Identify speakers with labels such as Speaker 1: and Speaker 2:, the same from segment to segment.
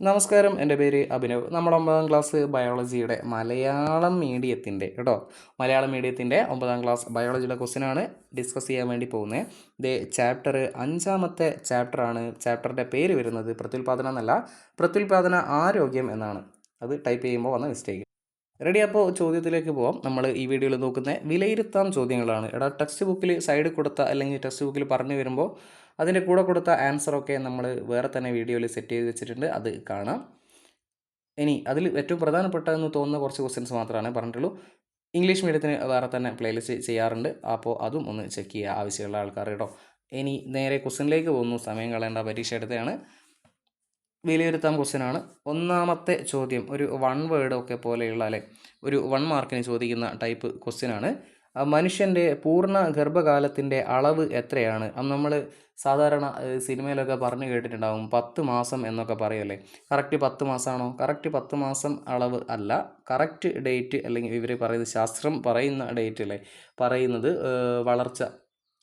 Speaker 1: നമസ്കാരം എന്റെ പേര് അഭിനവ്. നമ്മൾ ഒമ്പതാം ക്ലാസ് ബയോളജിയുടെ മലയാളം മീഡിയത്തിന്റെ കേട്ടോ? മലയാളം മീഡിയത്തിന്റെ ഒമ്പതാം ക്ലാസ് ബയോളജിയുടെ ക്വസ്റ്റ്യനാണ് ഡിസ്കസ് ചെയ്യാൻ വേണ്ടി പോകുന്നത് ഇത് ചാപ്റ്റർ അഞ്ചാമത്തെ ചാപ്റ്ററാണ് ചാപ്റ്ററിന്റെ പേര് വരുന്നത് പ്രത്യുൽപാദനം എന്നല്ല പ്രത്യുൽപാദന ആരോഗ്യം എന്നാണ്. അത് ടൈപ്പ് ചെയ്യുമ്പോൾ വന്ന മിസ്റ്റേക്ക് റെഡി അപ്പോൾ ചോദ്യത്തിലേക്ക് പോവാം. നമ്മൾ ഈ വീഡിയോയിൽ നോക്കുന്ന വിലയിരുത്താം ചോദ്യങ്ങളാണ്. എടാ ടെക്സ്റ്റ് ബുക്കിൽ സൈഡ് കൊടുത്ത അല്ലെങ്കിൽ ടെക്സ്റ്റ് ബുക്കിൽ പറഞ്ഞു വരുമ്പോൾ അതിന്റെ കൂടെ കൊടുത്ത ആൻസറൊക്കെ നമ്മൾ വേറെ തന്നെ വീഡിയോയിൽ സെറ്റ് ചെയ്ത് വെച്ചിട്ടുണ്ട്. അത് കാണാം. ഇനി അതിൽ ഏറ്റവും പ്രധാനപ്പെട്ട എന്ന് തോന്നുന്ന കുറച്ച് ക്വസ്റ്റ്യൻസ് മാത്രമാണ് പറഞ്ഞിട്ടുള്ളൂ. ഇംഗ്ലീഷ് മീഡിയത്തിന് വേറെ തന്നെ പ്ലേലിസ്റ്റ് ചെയ്യാറുണ്ട്. അപ്പോൾ അതും ഒന്ന് ചെക്ക് ചെയ്യുക ആവശ്യമുള്ള ആൾക്കാർ കേട്ടോ. ഇനി നേരെ ക്വസ്റ്റ്യനിലേക്ക് പോകുന്നു. സമയം കളയേണ്ട പരീക്ഷ എടുത്തതാണ്. വിലയിരുത്താൻ ക്വസ്റ്റ്യനാണ് ഒന്നാമത്തെ ചോദ്യം. ഒരു വൺ വേർഡ് ഒക്കെ പോലെയുള്ള അല്ലെ? ഒരു വൺ മാർക്കിന് ചോദിക്കുന്ന ടൈപ്പ് ക്വസ്റ്റ്യനാണ് മനുഷ്യന്റെ പൂർണ ഗർഭകാലത്തിന്റെ അളവ് എത്രയാണ്? അത് നമ്മൾ സാധാരണ സിനിമയിലൊക്കെ പറഞ്ഞു കേട്ടിട്ടുണ്ടാവും പത്ത് മാസം എന്നൊക്കെ പറയല്ലേ? കറക്റ്റ് പത്ത് മാസമാണോ? കറക്റ്റ് പത്ത് മാസം അളവ് അല്ല. കറക്റ്റ് ഡേറ്റ് അല്ലെങ്കിൽ ഇവർ പറയുന്നത് ശാസ്ത്രം പറയുന്ന ഡേറ്റ് അല്ലേ? പറയുന്നത് വളർച്ച.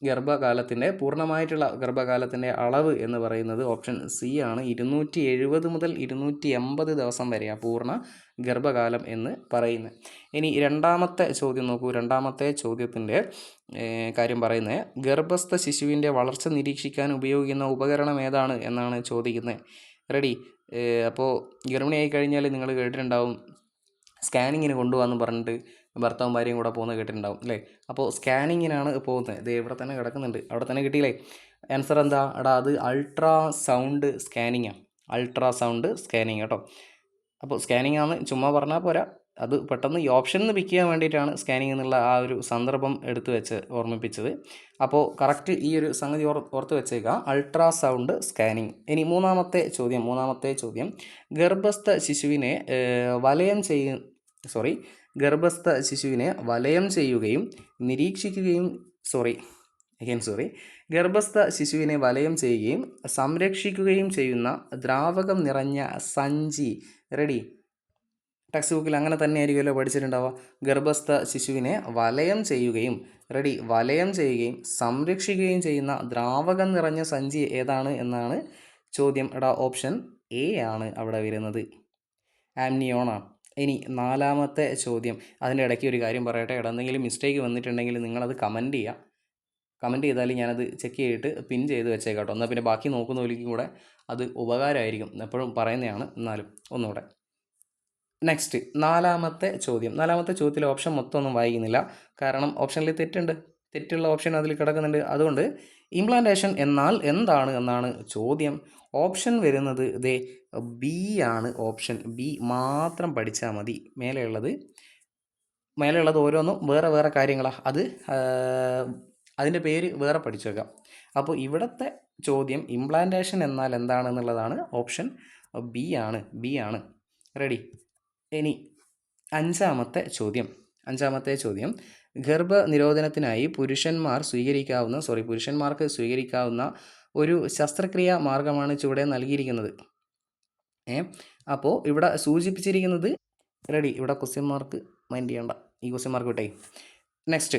Speaker 1: ഗർഭകാലത്തിന്റെ പൂർണമായിട്ടുള്ള ഗർഭകാലത്തിന്റെ അളവ് എന്ന് പറയുന്നത് ഓപ്ഷൻ സി ആണ്. ഇരുന്നൂറ്റി എഴുപത് മുതൽ ഇരുന്നൂറ്റി എൺപത് ദിവസം വരെയാണ് പൂർണ ഗർഭകാലം എന്ന് പറയുന്നത് ഇനി രണ്ടാമത്തെ ചോദ്യം നോക്കൂ. രണ്ടാമത്തെ ചോദ്യത്തിന്റെ കാര്യം പറയുന്നത് ഗർഭസ്ഥ ശിശുവിന്റെ വളർച്ച നിരീക്ഷിക്കാൻ ഉപയോഗിക്കുന്ന ഉപകരണം ഏതാണ് എന്നാണ് ചോദിക്കുന്നത്. റെഡി? അപ്പോൾ ഗർഭിണിയായി കഴിഞ്ഞാൽ നിങ്ങൾ കേട്ടിട്ടുണ്ടാവും സ്കാനിങ്ങിന് കൊണ്ടുപോകാമെന്ന് പറഞ്ഞിട്ട് ഭർത്താവും ഭാര്യയും കൂടെ പോകുന്നത് കേട്ടിട്ടുണ്ടാവും അല്ലേ? അപ്പോൾ സ്കാനിങ്ങിനാണ് പോകുന്നത്. ഇത് ഇവിടെ തന്നെ കിടക്കുന്നുണ്ട്. അവിടെ തന്നെ കിട്ടിയില്ലേ? ആൻസർ എന്താ? എടാ അത് അൾട്രാ സൗണ്ട് സ്കാനിങ്ങാണ് അൾട്രാ സൗണ്ട് സ്കാനിങ് കേട്ടോ. അപ്പോൾ സ്കാനിങ് ആണ് ചുമ്മാ പറഞ്ഞാൽ പോരാ. അത് പെട്ടെന്ന് ഈ ഓപ്ഷൻ നിന്ന് പിക്ക് ചെയ്യാൻ വേണ്ടിയിട്ടാണ് സ്കാനിങ് എന്നുള്ള ആ ഒരു സന്ദർഭം എടുത്തു വെച്ച് ഓർമ്മിപ്പിച്ചത്. അപ്പോൾ കറക്റ്റ് ഈ ഒരു സംഗതി ഓർ ഓർത്ത് വെച്ചേക്കാം. അൾട്രാസൗണ്ട് സ്കാനിങ് ഇനി മൂന്നാമത്തെ ചോദ്യം മൂന്നാമത്തെ ചോദ്യം. ഗർഭസ്ഥ ശിശുവിനെ വലയം ചെയ്യ സോറി ഗർഭസ്ഥ ശിശുവിനെ വലയം ചെയ്യുകയും നിരീക്ഷിക്കുകയും സോറി അഗൈൻ സോറി ഗർഭസ്ഥ ശിശുവിനെ വലയം ചെയ്യുകയും സംരക്ഷിക്കുകയും ചെയ്യുന്ന ദ്രാവകം നിറഞ്ഞ സഞ്ചി. റെഡി ടെക്സ്റ്റ് ബുക്കിൽ അങ്ങനെ തന്നെ ആയിരിക്കുമല്ലോ പഠിച്ചിട്ടുണ്ടാവുക. ഗർഭസ്ഥ ശിശുവിനെ വലയം ചെയ്യുകയും റെഡി വലയം ചെയ്യുകയും സംരക്ഷിക്കുകയും ചെയ്യുന്ന ദ്രാവകം നിറഞ്ഞ സഞ്ചി ഏതാണ് എന്നാണ് ചോദ്യം. എടാ ഓപ്ഷൻ എ ആണ് അവിടെ വരുന്നത്. ആംനിയോണാണ് ഇനി നാലാമത്തെ ചോദ്യം. അതിന്റെ ഇടയ്ക്ക് ഒരു കാര്യം പറയട്ടെ. എടാ എന്തെങ്കിലും മിസ്റ്റേക്ക് വന്നിട്ടുണ്ടെങ്കിൽ നിങ്ങളത് കമന്റ് ചെയ്യുക. കമന്റ് ചെയ്താൽ ഞാനത് ചെക്ക് ചെയ്തിട്ട് പിൻ ചെയ്ത് വെച്ചേക്കാം കേട്ടോ എന്നാൽ പിന്നെ ബാക്കി നോക്കുന്നവരിക്കും കൂടെ അത് ഉപകാരമായിരിക്കും. എപ്പോഴും പറയുന്നതാണ്. എന്നാലും ഒന്നുകൂടെ. നെക്സ്റ്റ് നാലാമത്തെ ചോദ്യം. നാലാമത്തെ ചോദ്യത്തിലെ ഓപ്ഷൻ മൊത്തം ഒന്നും വായിക്കുന്നില്ല. കാരണം ഓപ്ഷനിൽ തെറ്റുണ്ട്. തെറ്റുള്ള ഓപ്ഷൻ അതിൽ കിടക്കുന്നുണ്ട്. അതുകൊണ്ട് ഇംപ്ലാന്റേഷൻ എന്നാൽ എന്താണ് എന്നാണ് ചോദ്യം. ഓപ്ഷൻ വരുന്നത് ഇതേ ബി ആണ് ഓപ്ഷൻ ബി മാത്രം പഠിച്ചാൽ മതി. മേലെയുള്ളത്. മേലെയുള്ളത് ഓരോന്നും വേറെ വേറെ കാര്യങ്ങളാണ് അത് അതിന്റെ പേര് വേറെ പഠിച്ചു വെക്കാം അപ്പോൾ ഇവിടുത്തെ ചോദ്യം ഇംപ്ലാന്റേഷൻ എന്നാൽ എന്താണെന്നുള്ളതാണ് ഓപ്ഷൻ ബി ആണ്. ബി ആണ്. റെഡി ഇനി അഞ്ചാമത്തെ ചോദ്യം. അഞ്ചാമത്തെ ചോദ്യം. ഗർഭനിരോധനത്തിനായി പുരുഷന്മാർ സ്വീകരിക്കാവുന്ന സോറി പുരുഷന്മാർക്ക് സ്വീകരിക്കാവുന്ന ഒരു ശസ്ത്രക്രിയ മാർഗമാണ് ചുവടെ നൽകിയിരിക്കുന്നത്. ഏ? അപ്പോൾ ഇവിടെ സൂചിപ്പിച്ചിരിക്കുന്നത് റെഡി ഇവിടെ ക്വസ്റ്റ്യൻ മാർക്ക് മൈൻഡ് ചെയ്യണ്ട. ഈ ക്വസ്റ്റ്യൻ മാർക്ക് വിട്ടേ. നെക്സ്റ്റ്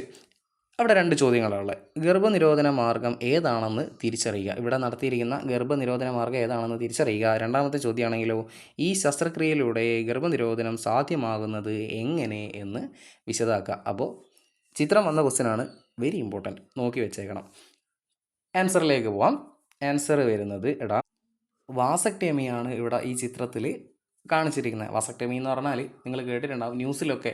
Speaker 1: അവിടെ രണ്ട് ചോദ്യങ്ങളുള്ളത് ഗർഭനിരോധന മാർഗം ഏതാണെന്ന് തിരിച്ചറിയുക. ഇവിടെ നടത്തിയിരിക്കുന്ന ഗർഭനിരോധന മാർഗം ഏതാണെന്ന് തിരിച്ചറിയുക. രണ്ടാമത്തെ ചോദ്യമാണെങ്കിലോ ഈ ശസ്ത്രക്രിയയിലൂടെ ഗർഭനിരോധനം സാധ്യമാകുന്നത് എങ്ങനെ എന്ന് വിശദാക്കുക. അപ്പോൾ ചിത്രം വന്ന ക്വസ്റ്റ്യനാണ് വെരി ഇമ്പോർട്ടന്റ് നോക്കി വെച്ചേക്കണം. ആൻസറിലേക്ക് പോവാം. ആൻസർ വരുന്നത് എടാ വാസക്ടേമിയാണ് ഇവിടെ ഈ ചിത്രത്തിൽ കാണിച്ചിരിക്കുന്നത്. വാസക്ടമി എന്ന് പറഞ്ഞാൽ നിങ്ങൾ കേട്ടിട്ടുണ്ടാവും ന്യൂസിലൊക്കെ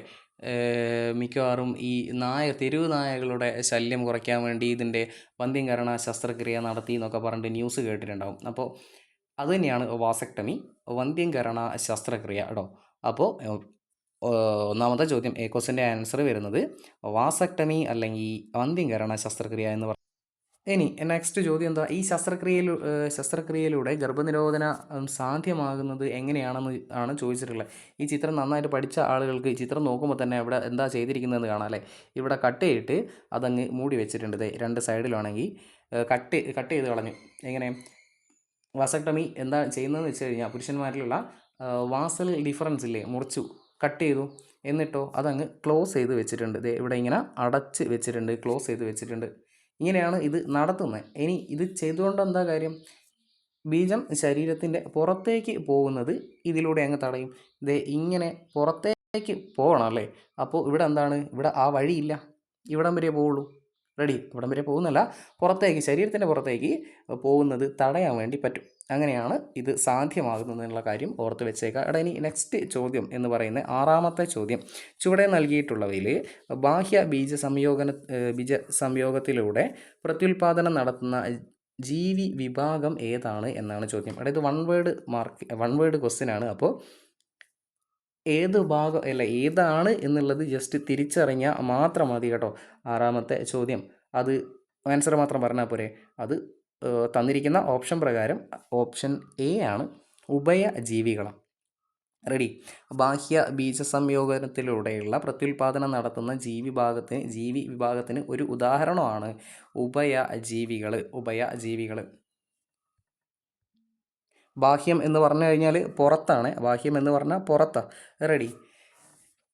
Speaker 1: മിക്കവാറും ഈ നായ തെരുവ് നായകളുടെ ശല്യം കുറയ്ക്കാൻ വേണ്ടി ഇതിന്റെ വന്ധ്യംകരണ ശസ്ത്രക്രിയ നടത്തി എന്നൊക്കെ പറഞ്ഞിട്ട് ന്യൂസ് കേട്ടിട്ടുണ്ടാവും. അപ്പോൾ അത് തന്നെയാണ് വാസക്ടമി വന്ധ്യംകരണ ശസ്ത്രക്രിയ കേട്ടോ. അപ്പോൾ ഒന്നാമത്തെ ചോദ്യം ഏക്കോസിന്റെ ആൻസർ വരുന്നത് വാസക്ടമി അല്ലെങ്കിൽ വന്ധ്യംകരണ ശസ്ത്രക്രിയ എന്ന് പറയും ഇനി നെക്സ്റ്റ് ചോദ്യം എന്താ? ഈ ശസ്ത്രക്രിയയിൽ ശസ്ത്രക്രിയയിലൂടെ ഗർഭനിരോധന സാധ്യമാകുന്നത് എങ്ങനെയാണെന്ന് ആണ് ചോദിച്ചിട്ടുള്ളത്. ഈ ചിത്രം നന്നായിട്ട് പഠിച്ച ആളുകൾക്ക് ഈ ചിത്രം നോക്കുമ്പോൾ തന്നെ ഇവിടെ എന്താ ചെയ്തിരിക്കുന്നതെന്ന് കാണാം അല്ലേ? ഇവിടെ കട്ട് ചെയ്തിട്ട് അതങ്ങ് മൂടി വെച്ചിട്ടുണ്ട്. രണ്ട് സൈഡിലാണെങ്കിൽ കട്ട് കട്ട് ചെയ്ത് കളഞ്ഞു. എങ്ങനെ? വാസക്ടമി എന്താ ചെയ്യുന്നതെന്ന് വെച്ച് കഴിഞ്ഞാൽ പുരുഷന്മാരിലുള്ള വാസൽ ഡിഫറൻസ് ഇല്ലേ? മുറിച്ചു കട്ട് ചെയ്തു. എന്നിട്ടോ അതങ്ങ് ക്ലോസ് ചെയ്ത് വെച്ചിട്ടുണ്ട്. ഇവിടെ ഇങ്ങനെ അടച്ച് വെച്ചിട്ടുണ്ട്. ക്ലോസ് ചെയ്ത് വെച്ചിട്ടുണ്ട്. ഇങ്ങനെയാണ് ഇത് നടത്തുന്നത്. ഇനി ഇത് ചെയ്തുകൊണ്ട് എന്താ കാര്യം? ബീജം ശരീരത്തിന്റെ പുറത്തേക്ക് പോകുന്നത് ഇതിലൂടെ അങ്ങ് തടയും. ദേ ഇങ്ങനെ പുറത്തേക്ക് പോകണം അല്ലേ? അപ്പോൾ ഇവിടെ എന്താണ്? ഇവിടെ ആ വഴിയില്ല. ഇവിടം വരെ പോവുള്ളൂ. റെഡി. ഇവിടം വരെ പോകുന്നല്ല പുറത്തേക്ക് ശരീരത്തിന്റെ പുറത്തേക്ക് പോകുന്നത് തടയാൻ വേണ്ടി പറ്റും. അങ്ങനെയാണ് ഇത് സാധ്യമാകുന്നതെന്നുള്ള കാര്യം ഓർത്ത് വെച്ചേക്കുക. അവിടെ ഇനി നെക്സ്റ്റ് ചോദ്യം എന്ന് പറയുന്ന ആറാമത്തെ ചോദ്യം. ചുവടെ നൽകിയിട്ടുള്ളവയിൽ ബാഹ്യ ബീജ സംയോഗന ബീജ സംയോഗത്തിലൂടെ പ്രത്യുൽപാദനം നടത്തുന്ന ജീവി വിഭാഗം ഏതാണ് എന്നാണ് ചോദ്യം. അതായത് one word mark one word question ആണ്. അപ്പോൾ ഏത് ഭാഗം അല്ല ഏതാണ് എന്നുള്ളത് ജസ്റ്റ് തിരിച്ചറിഞ്ഞാൽ മാത്രം മതി കേട്ടോ ആറാമത്തെ ചോദ്യം. അത് ആൻസർ മാത്രം പറഞ്ഞാൽ പോരെ. അത് തന്നിരിക്കുന്ന ഓപ്ഷൻ പ്രകാരം ഓപ്ഷൻ എ ആണ് ഉഭയജീവികളാണ് റെഡി. ബാഹ്യ ബീജ സംയോഗത്തിലൂടെയുള്ള പ്രത്യുൽപാദനം നടത്തുന്ന ജീവി ഭാഗത്തിന് ജീവി വിഭാഗത്തിന് ഒരു ഉദാഹരണമാണ് ഉഭയജീവികൾ ഉഭയജീവികൾ ബാഹ്യം എന്ന് പറഞ്ഞു കഴിഞ്ഞാൽ പുറത്താണ്. ബാഹ്യം എന്ന് പറഞ്ഞാൽ പുറത്താണ് റെഡി.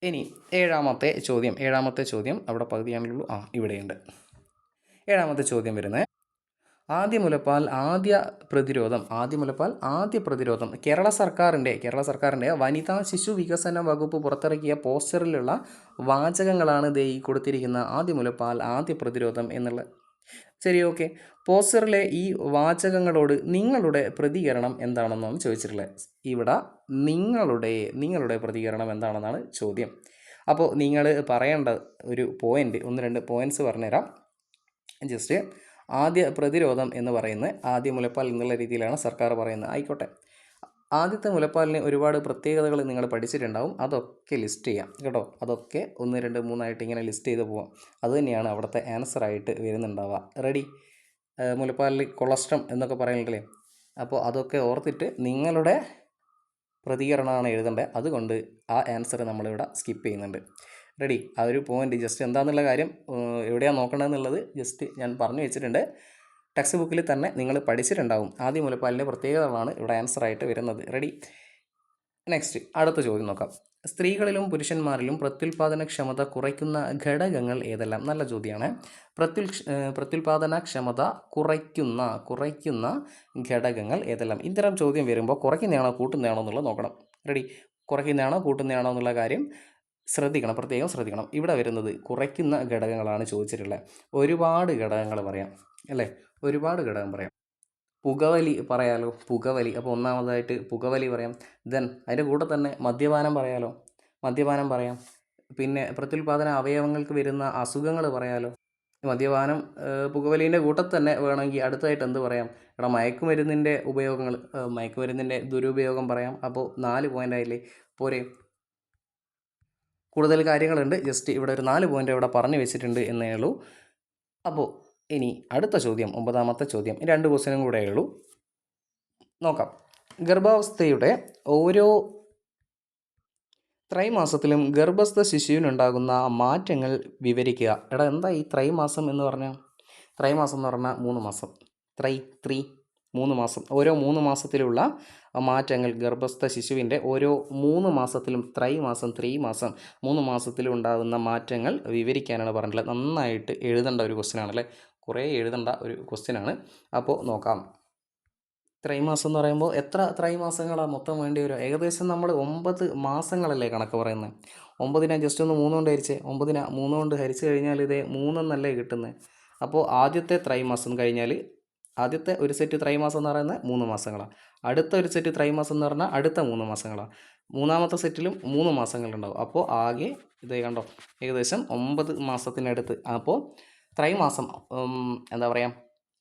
Speaker 1: ഇനി ഏഴാമത്തെ ചോദ്യം. ഏഴാമത്തെ ചോദ്യം അവിടെ പകുതിയാണുള്ളൂ ആ ഇവിടെയുണ്ട്. ഏഴാമത്തെ ചോദ്യം വരുന്നത് ആദ്യ മുലപ്പാൽ ആദ്യ പ്രതിരോധം ആദ്യ മുലപ്പാൽ ആദ്യ പ്രതിരോധം. കേരള സർക്കാരിന്റെ കേരള സർക്കാരിന്റെ വനിതാ ശിശു വികസന വകുപ്പ് പുറത്തിറക്കിയ പോസ്റ്ററിലുള്ള വാചകങ്ങളാണ് ദേ ഈ കൊടുത്തിരിക്കുന്ന ആദ്യ മുലപ്പാൽ ആദ്യ പ്രതിരോധം എന്നുള്ള. ശരി ഓക്കെ. പോസ്റ്ററിലെ ഈ വാചകങ്ങളോട് നിങ്ങളുടെ പ്രതികരണം എന്താണെന്നാണ് ചോദിച്ചിട്ടുള്ളത്. ഇവിടെ നിങ്ങളുടെ നിങ്ങളുടെ പ്രതികരണം എന്താണെന്നാണ് ചോദ്യം. അപ്പോൾ നിങ്ങൾ പറയേണ്ട ഒരു പോയിന്റ് ഒന്ന് രണ്ട് പോയിന്റ്സ് പറഞ്ഞുതരാം. ജസ്റ്റ് ആദ്യ പ്രതിരോധം എന്ന് പറയുന്നത് ആദ്യ മുലപ്പാൽ എന്നുള്ള രീതിയിലാണ് സർക്കാർ പറയുന്നത്. ആയിക്കോട്ടെ. ആദ്യത്തെ മുലപ്പാലിന് ഒരുപാട് പ്രത്യേകതകൾ നിങ്ങൾ പഠിച്ചിട്ടുണ്ടാവും. അതൊക്കെ ലിസ്റ്റ് ചെയ്യാം. കേട്ടോ. അതൊക്കെ ഒന്ന് രണ്ട് മൂന്നായിട്ട് ഇങ്ങനെ ലിസ്റ്റ് ചെയ്ത് പോവാം. അത് തന്നെയാണ് അവിടുത്തെ ആൻസറായിട്ട് വരുന്നുണ്ടാവുക. റെഡി മുലപ്പാലിൽ കൊളസ്ട്രം എന്നൊക്കെ പറയുന്നുണ്ടല്ലേ അപ്പോൾ അതൊക്കെ ഓർത്തിട്ട് നിങ്ങളുടെ പ്രതികരണമാണ് എഴുതേണ്ടത്. അതുകൊണ്ട് ആ ആൻസർ നമ്മളിവിടെ സ്കിപ്പ് ചെയ്യുന്നുണ്ട്. റെഡി ആ ഒരു പോയിന്റ് ജസ്റ്റ് എന്താണെന്നുള്ള കാര്യം എവിടെയാണ് നോക്കേണ്ടതെന്നുള്ളത് ജസ്റ്റ് ഞാൻ പറഞ്ഞു വെച്ചിട്ടുണ്ട്. ടെക്സ്റ്റ് ബുക്കിൽ തന്നെ നിങ്ങൾ പഠിച്ചിട്ടുണ്ടാവും. ആദ്യം ആദ്യ മുലപ്പാലിന്റെ പ്രത്യേകതകളാണ് ഇവിടെ ആൻസർ ആയിട്ട് വരുന്നത്. റെഡി നെക്സ്റ്റ് അടുത്ത ചോദ്യം നോക്കാം. സ്ത്രീകളിലും പുരുഷന്മാരിലും പ്രത്യുൽപാദനക്ഷമത കുറയ്ക്കുന്ന ഘടകങ്ങൾ ഏതെല്ലാം? നല്ല ചോദ്യമാണ് പ്രത്യുൽ പ്രത്യുൽപാദനക്ഷമത കുറയ്ക്കുന്ന കുറയ്ക്കുന്ന ഘടകങ്ങൾ ഏതെല്ലാം? ഇത്തരം ചോദ്യം വരുമ്പോൾ കുറയ്ക്കുന്നതാണോ കൂട്ടുന്നതാണോ എന്നുള്ളത് നോക്കണം. റെഡി കുറയ്ക്കുന്നതാണോ കൂട്ടുന്നതാണോ എന്നുള്ള കാര്യം ശ്രദ്ധിക്കണം പ്രത്യേകം ശ്രദ്ധിക്കണം. ഇവിടെ വരുന്നത് കുറയ്ക്കുന്ന ഘടകങ്ങളാണ് ചോദിച്ചിട്ടുള്ളത്. ഒരുപാട് ഘടകങ്ങൾ പറയാം അല്ലേ? ഒരുപാട് ഘടകം പറയാം. പുകവലി പറയാലോ? പുകവലി. അപ്പോൾ ഒന്നാമതായിട്ട് പുകവലി പറയാം. ദെൻ അതിന്റെ കൂടെ തന്നെ മദ്യപാനം പറയാലോ? മദ്യപാനം പറയാം. പിന്നെ പ്രത്യുൽപാദന അവയവങ്ങൾക്ക് വരുന്ന അസുഖങ്ങൾ പറയാലോ? മദ്യപാനം പുകവലീന്റെ കൂട്ടത്തിൽ തന്നെ വേണമെങ്കിൽ അടുത്തായിട്ട് എന്ത് പറയാം? ഇവിടെ മയക്കുമരുന്നിന്റെ ഉപയോഗങ്ങൾ മയക്കുമരുന്നിന്റെ ദുരുപയോഗം പറയാം. അപ്പോൾ നാല് പോയിന്റ് ആയില്ലേ? പോരെ. കൂടുതൽ കാര്യങ്ങളുണ്ട്. ജസ്റ്റ് ഇവിടെ ഒരു നാല് പോയിന്റ് ഇവിടെ പറഞ്ഞു വെച്ചിട്ടുണ്ട് എന്നേ ഉള്ളൂ. അപ്പോൾ ഇനി അടുത്ത ചോദ്യം ഒമ്പതാമത്തെ ചോദ്യം. രണ്ട് ക്വസ്റ്റ്യനും കൂടെ ഉള്ളൂ. നോക്കാം. ഗർഭാവസ്ഥയുടെ ഓരോ ത്രൈമാസത്തിലും ഗർഭസ്ഥ ശിശുവിനുണ്ടാകുന്ന മാറ്റങ്ങൾ വിവരിക്കുക. എടാ എന്താ ഈ ത്രൈമാസം എന്ന് പറഞ്ഞാൽ ത്രൈമാസം എന്ന് പറഞ്ഞാൽ മൂന്ന് മാസം. ത്രൈ ത്രീ മൂന്ന് മാസം. ഓരോ മൂന്ന് മാസത്തിലുള്ള മാറ്റങ്ങൾ ഗർഭസ്ഥ ശിശുവിന്റെ ഓരോ മൂന്ന് മാസത്തിലും ത്രൈമാസം ത്രീമാസം ത്രീ മാസം മൂന്ന് മാസത്തിലും ഉണ്ടാകുന്ന മാറ്റങ്ങൾ വിവരിക്കാനാണ് പറഞ്ഞിട്ടുള്ളത്. നന്നായിട്ട് എഴുതേണ്ട ഒരു ക്വസ്റ്റ്യൻ ആണല്ലേ? കുറേ എഴുതേണ്ട ഒരു ക്വസ്റ്റ്യൻ ആണ്. അപ്പോൾ നോക്കാം. ത്രൈമാസം എന്ന് പറയുമ്പോൾ എത്ര ത്രൈമാസങ്ങളാണ് മൊത്തം വേണ്ടി വരിക? ഏകദേശം നമ്മൾ ഒമ്പത് മാസങ്ങളല്ലേ കണക്ക് പറയുന്നത്. ഒമ്പതിനെ ജസ്റ്റ് ഒന്ന് മൂന്ന് കൊണ്ട് ഹരിച്ചേ. ഒമ്പതിനെ മൂന്ന് കൊണ്ട് ഹരിച്ച് കഴിഞ്ഞാൽ ഇതേ മൂന്നെന്നല്ലേ കിട്ടുന്നത്? അപ്പോൾ ആദ്യത്തെ ത്രൈമാസം കഴിഞ്ഞാൽ ആദ്യത്തെ ഒരു സെറ്റ് ത്രൈമാസം എന്ന് പറയുന്നത് മൂന്ന് മാസങ്ങളാണ്. അടുത്ത ഒരു സെറ്റ് ത്രൈമാസം എന്ന് പറഞ്ഞാൽ അടുത്ത മൂന്ന് മാസങ്ങളാണ്. മൂന്നാമത്തെ സെറ്റിലും മൂന്ന് മാസങ്ങളുണ്ടാവും. അപ്പോൾ ആകെ ഇത് കണ്ടോ? ഏകദേശം ഒമ്പത് മാസത്തിനടുത്ത്. അപ്പോൾ ത്രൈമാസം എന്താ പറയുക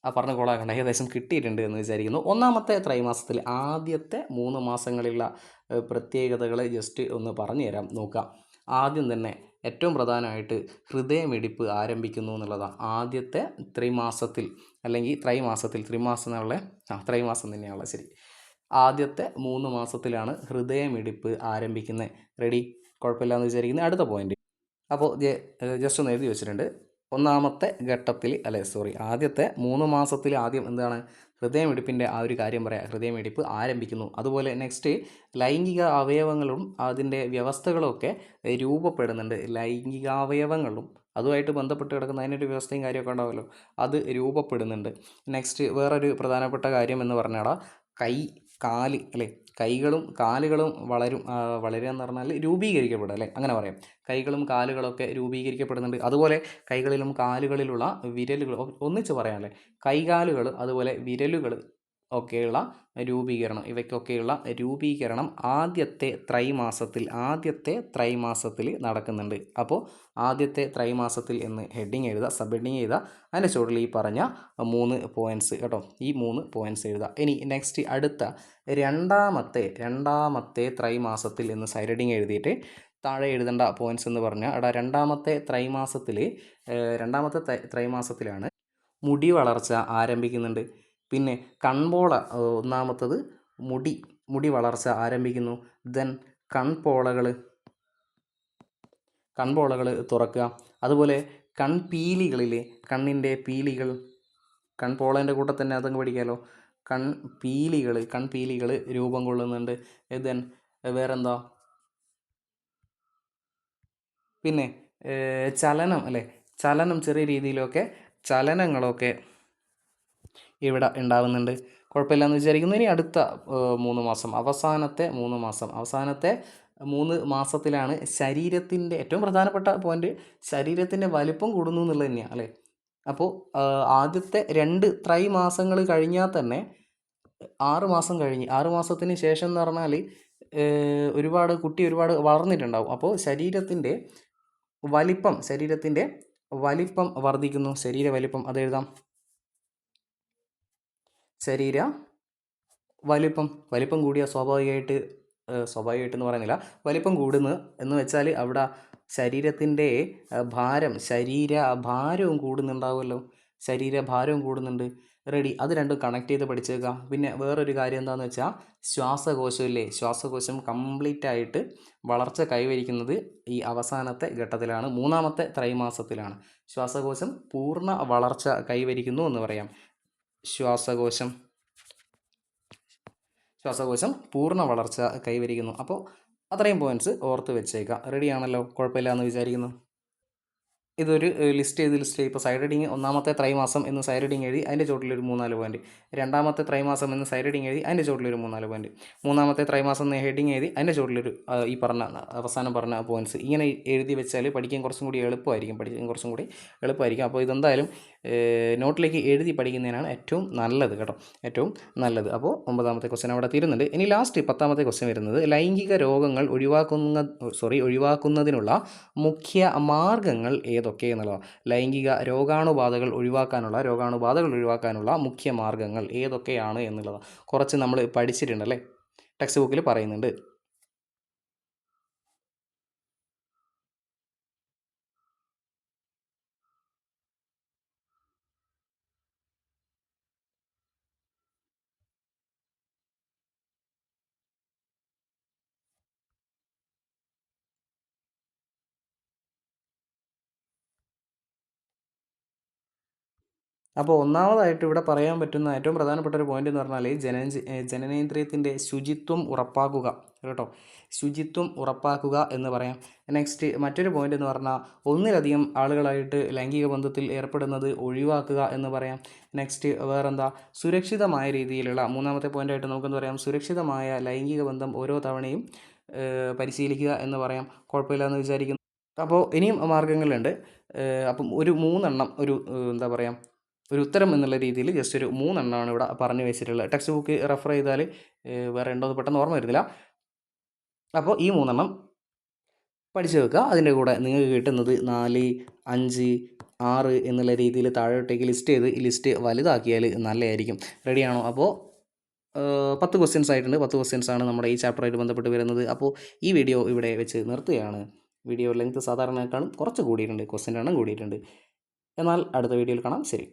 Speaker 1: ആ പറഞ്ഞ കോളാകണ്ട ഏകദേശം കിട്ടിയിട്ടുണ്ട് എന്ന് വിചാരിക്കുന്നു. ഒന്നാമത്തെ ത്രൈമാസത്തിൽ ആദ്യത്തെ മൂന്ന് മാസങ്ങളിലുള്ള പ്രത്യേകതകൾ ജസ്റ്റ് ഒന്ന് പറഞ്ഞു തരാം. നോക്കാം. ആദ്യം തന്നെ ഏറ്റവും പ്രധാനമായിട്ട് ഹൃദയമിടിപ്പ് ആരംഭിക്കുന്നു എന്നുള്ളതാണ്. ആദ്യത്തെ ത്രിമാസത്തിൽ അല്ലെങ്കിൽ ത്രൈമാസത്തിൽ ത്രിമാസം എന്നുള്ള ആ ത്രൈമാസം തന്നെയാണല്ലോ ശരി. ആദ്യത്തെ മൂന്ന് മാസത്തിലാണ് ഹൃദയമിടിപ്പ് ആരംഭിക്കുന്നത്. റെഡി? കുഴപ്പമില്ലാന്ന് വിചാരിക്കുന്നത് അടുത്ത പോയിന്റ് അപ്പോൾ ജസ്റ്റ് ഒന്ന് എഴുതി വെച്ചിട്ടുണ്ട്. ഒന്നാമത്തെ ഘട്ടത്തിൽ അല്ലെ സോറി ആദ്യത്തെ മൂന്ന് മാസത്തിൽ ആദ്യം എന്താണ്? ഹൃദയമിടിപ്പിന്റെ ആ ഒരു കാര്യം പറയാം. ഹൃദയമിടിപ്പ് ആരംഭിക്കുന്നു. അതുപോലെ നെക്സ്റ്റ് ലൈംഗിക അവയവങ്ങളും അതിന്റെ വ്യവസ്ഥകളും ഒക്കെ രൂപപ്പെടുന്നുണ്ട്. ലൈംഗികാവയവങ്ങളും അതുമായിട്ട് ബന്ധപ്പെട്ട് കിടക്കുന്ന അതിനൊരു വ്യവസ്ഥയും കാര്യമൊക്കെ ഉണ്ടാവുമല്ലോ. അത് രൂപപ്പെടുന്നുണ്ട്. നെക്സ്റ്റ് വേറൊരു പ്രധാനപ്പെട്ട കാര്യം എന്ന് പറഞ്ഞാൽ കൈ കാൽ അല്ലേ? കൈകളും കാലുകളും വളരും വളരുക എന്ന് പറഞ്ഞാൽ രൂപീകരിക്കപ്പെടുക അല്ലേ? അങ്ങനെ പറയാം. കൈകളും കാലുകളൊക്കെ രൂപീകരിക്കപ്പെടുന്നുണ്ട്. അതുപോലെ കൈകളിലും കാലുകളിലുള്ള വിരലുകൾ ഒന്നിച്ച് പറയാം അല്ലേ? കൈകാലുകൾ അതുപോലെ വിരലുകൾ ഒക്കെയുള്ള രൂപീകരണം ഇവയ്ക്കൊക്കെയുള്ള രൂപീകരണം ആദ്യത്തെ ത്രൈമാസത്തിൽ ആദ്യത്തെ ത്രൈമാസത്തിൽ നടക്കുന്നുണ്ട്. അപ്പോൾ ആദ്യത്തെ ത്രൈമാസത്തിൽ എന്ന് ഹെഡിങ് എഴുതുക സബ് ഹെഡിങ് എഴുതുക അതിന്റെ ചുവട്ടിൽ ഈ പറഞ്ഞ മൂന്ന് പോയിന്റ്സ് കേട്ടോ ഈ മൂന്ന് പോയിന്റ്സ് എഴുതുക. ഇനി നെക്സ്റ്റ് അടുത്ത രണ്ടാമത്തെ രണ്ടാമത്തെ ത്രൈമാസത്തിൽ എന്ന് സൈഡ് ഹെഡിങ് എഴുതിയിട്ട് താഴെ എഴുതേണ്ട പോയിന്റ്സ് എന്ന് പറഞ്ഞാൽ അവിടെ രണ്ടാമത്തെ ത്രൈമാസത്തിൽ രണ്ടാമത്തെ ത്രൈമാസത്തിലാണ് മുടി വളർച്ച ആരംഭിക്കുന്നുണ്ട്. പിന്നെ കൺപോള ഒന്നാമത്തത് മുടി മുടി വളർച്ച ആരംഭിക്കുന്നു. ദെൻ കൺപോളകൾ കൺപോളകൾ തുറക്കുക. അതുപോലെ കൺപീലികളിൽ കണ്ണിന്റെ പീലികൾ കൺപോളേന്റെ കൂടെ തന്നെ അതങ്ങ് പഠിക്കാമല്ലോ കൺപീലികൾ കൺപീലികൾ രൂപം കൊള്ളുന്നുണ്ട്. ദെൻ വേറെന്താ? പിന്നെ ചലനം അല്ലേ? ചലനം ചെറിയ രീതിയിലൊക്കെ ചലനങ്ങളൊക്കെ ഇവിടെ ഉണ്ടാകുന്നുണ്ട് കുഴപ്പമില്ലെന്ന് വിചാരിക്കുന്നു. ഇനി അടുത്ത മൂന്ന് മാസം അവസാനത്തെ മൂന്ന് മാസം അവസാനത്തെ മൂന്ന് മാസത്തിലാണ് ശരീരത്തിന്റെ ഏറ്റവും പ്രധാനപ്പെട്ട പോയിന്റ്. ശരീരത്തിന്റെ വലിപ്പം കൂടുന്നു എന്നുള്ളത് തന്നെയാണ് അല്ലേ? അപ്പോൾ ആദ്യത്തെ രണ്ട് ത്രൈമാസങ്ങൾ കഴിഞ്ഞാൽ തന്നെ ആറ് മാസം കഴിഞ്ഞ് ആറ് മാസത്തിന് ശേഷം എന്ന് പറഞ്ഞാൽ ഒരുപാട് കുട്ടി ഒരുപാട് വളർന്നിട്ടുണ്ടാവും. അപ്പോൾ ശരീരത്തിന്റെ വലിപ്പം ശരീരത്തിന്റെ വലിപ്പം വർദ്ധിക്കുന്നു. ശരീര വലിപ്പം അത് എഴുതാം. ശരീര വലിപ്പം വലിപ്പം കൂടിയ സ്വാഭാവികമായിട്ട് സ്വാഭാവികമായിട്ട് എന്ന് പറയുന്നില്ല. വലിപ്പം കൂടുന്നു എന്ന് വെച്ചാൽ അവിടെ ശരീരത്തിന്റെ ഭാരം ശരീര ഭാരവും കൂടുന്നുണ്ടാവുമല്ലോ. ശരീര ഭാരവും കൂടുന്നുണ്ട്. റെഡി. അത് രണ്ടും കണക്ട് ചെയ്ത് പഠിച്ചേക്കുക പിന്നെ വേറൊരു കാര്യം എന്താണെന്ന് വെച്ചാൽ ശ്വാസകോശമില്ലേ? ശ്വാസകോശം കംപ്ലീറ്റ് ആയിട്ട് വളർച്ച കൈവരിക്കുന്നത് ഈ അവസാനത്തെ ഘട്ടത്തിലാണ്. മൂന്നാമത്തെ ത്രൈമാസത്തിലാണ്. ശ്വാസകോശം പൂർണ വളർച്ച കൈവരിക്കുന്നു എന്ന് പറയാം. ശ്വാസകോശം. ശ്വാസകോശം പൂർണ വളർച്ച കൈവരിക്കുന്നു. അപ്പോൾ അത്രയും പോയിന്റ്സ് ഓർത്ത് വെച്ചേക്കാം. റെഡിയാണല്ലോ കുഴപ്പമില്ല എന്ന് വിചാരിക്കുന്നു. ഇതൊരു ലിസ്റ്റ് ചെയ്ത് ലിസ്റ്റ് ചെയ്ത്. ഇപ്പോൾ സൈഡ് റീഡിങ് ഒന്നാമത്തെ ത്രൈമാസം എന്ന് സൈഡ് റീഡിങ് എഴുതി അതിന്റെ ചോട്ടിലൊരു മൂന്നാൽ പോയിന്റ് രണ്ടാമത്തെ ത്രൈമാസം എന്ന് സൈഡ് റീഡിങ് എഴുതി അതിന്റെ ചോട്ടിലൊരു മൂന്നാൽ പോയിന്റ് മൂന്നാമത്തെ ത്രൈമാസം എന്ന് ഹെഡിങ് എഴുതി അതിന്റെ ചോട്ടിലൊരു ഈ പറഞ്ഞ അവസാനം പറഞ്ഞ പോയിന്റ്സ് ഇങ്ങനെ എഴുതി വെച്ചാൽ പഠിക്കാൻ കുറച്ചും കൂടി എളുപ്പമായിരിക്കും. പഠിക്കാൻ കുറച്ചും കൂടി എളുപ്പമായിരിക്കും. അപ്പോൾ ഇതെന്തായാലും നോട്ടിലേക്ക് എഴുതി പഠിക്കുന്നതിനാണ് ഏറ്റവും നല്ലത് കേട്ടോ. ഏറ്റവും നല്ലത്. അപ്പോൾ ഒമ്പതാമത്തെ ക്വസ്റ്റ്യൻ അവിടെ തീരുന്നുണ്ട്. ഇനി ലാസ്റ്റ് പത്താമത്തെ ക്വസ്റ്റ്യൻ വരുന്നത്. ലൈംഗിക രോഗങ്ങൾ ഒഴിവാക്കുന്ന സോറി ഒഴിവാക്കുന്നതിനുള്ള മുഖ്യ മാർഗങ്ങൾ ഏതൊക്കെ എന്നുള്ളതാണ് ലൈംഗിക രോഗാണുബാധകൾ ഒഴിവാക്കാനുള്ള രോഗാണുബാധകൾ ഒഴിവാക്കാനുള്ള മുഖ്യ മാർഗങ്ങൾ ഏതൊക്കെയാണ് എന്നുള്ളതാണ് കുറച്ച് നമ്മൾ പഠിച്ചിട്ടുണ്ടല്ലേ ടെക്സ്റ്റ് ബുക്കിൽ പറയുന്നുണ്ട്. അപ്പോൾ ഒന്നാമതായിട്ട് ഇവിടെ പറയാൻ പറ്റുന്ന ഏറ്റവും പ്രധാനപ്പെട്ട ഒരു പോയിന്റ് എന്ന് പറഞ്ഞാൽ ജന ജനനേന്ദ്രിയത്തിന്റെ ശുചിത്വം ഉറപ്പാക്കുക കേട്ടോ? ശുചിത്വം ഉറപ്പാക്കുക എന്ന് പറയാം. നെക്സ്റ്റ് മറ്റൊരു പോയിന്റ് എന്ന് പറഞ്ഞാൽ ഒന്നിലധികം ആളുകളായിട്ട് ലൈംഗിക ബന്ധത്തിൽ ഏർപ്പെടുന്നത് ഒഴിവാക്കുക എന്ന് പറയാം. നെക്സ്റ്റ് വേറെന്താ? സുരക്ഷിതമായ രീതിയിലുള്ള മൂന്നാമത്തെ പോയിന്റായിട്ട് നമുക്കെന്ന് പറയാം? സുരക്ഷിതമായ ലൈംഗിക ബന്ധം ഓരോ തവണയും പരിശീലിക്കുക എന്ന് പറയാം. കുഴപ്പമില്ല എന്ന് വിചാരിക്കുന്നു. അപ്പോൾ ഇനിയും മാർഗങ്ങളുണ്ട് അപ്പം ഒരു മൂന്നെണ്ണം ഒരു എന്താ പറയുക ഒരു ഉത്തരം എന്നുള്ള രീതിയിൽ ജസ്റ്റ് ഒരു മൂന്നെണ്ണമാണ് ഇവിടെ പറഞ്ഞു വെച്ചിട്ടുള്ളത്. ടെക്സ്റ്റ് ബുക്ക് റെഫർ ചെയ്താൽ വേറെ ഉണ്ടോ എന്ന് പെട്ടെന്ന് ഓർമ്മ വരുന്നില്ല. അപ്പോൾ ഈ മൂന്നെണ്ണം പഠിച്ചു വെക്കുക. അതിന്റെ കൂടെ നിങ്ങൾക്ക് കിട്ടുന്നത് നാല് അഞ്ച് ആറ് എന്നുള്ള രീതിയിൽ താഴോട്ടേക്ക് ലിസ്റ്റ് ചെയ്ത് ഈ ലിസ്റ്റ് വലുതാക്കിയാൽ നല്ലതായിരിക്കും. റെഡിയാണോ അപ്പോൾ പത്ത് ക്വസ്റ്റ്യൻസ് ആയിട്ടുണ്ട്. പത്ത് ക്വസ്റ്റ്യൻസ് ആണ് നമ്മുടെ ഈ ചാപ്റ്ററായിട്ട് ബന്ധപ്പെട്ട് വരുന്നത്. അപ്പോൾ ഈ വീഡിയോ ഇവിടെ വെച്ച് നിർത്തുകയാണ്. വീഡിയോ ലെങ്ത് സാധാരണക്കാളും കുറച്ച് കൂടിയിട്ടുണ്ട്. ക്വസ്റ്റ്യൻ എണ്ണം കൂടിയിട്ടുണ്ട്. എന്നാൽ അടുത്ത വീഡിയോയിൽ കാണാം. ശരി.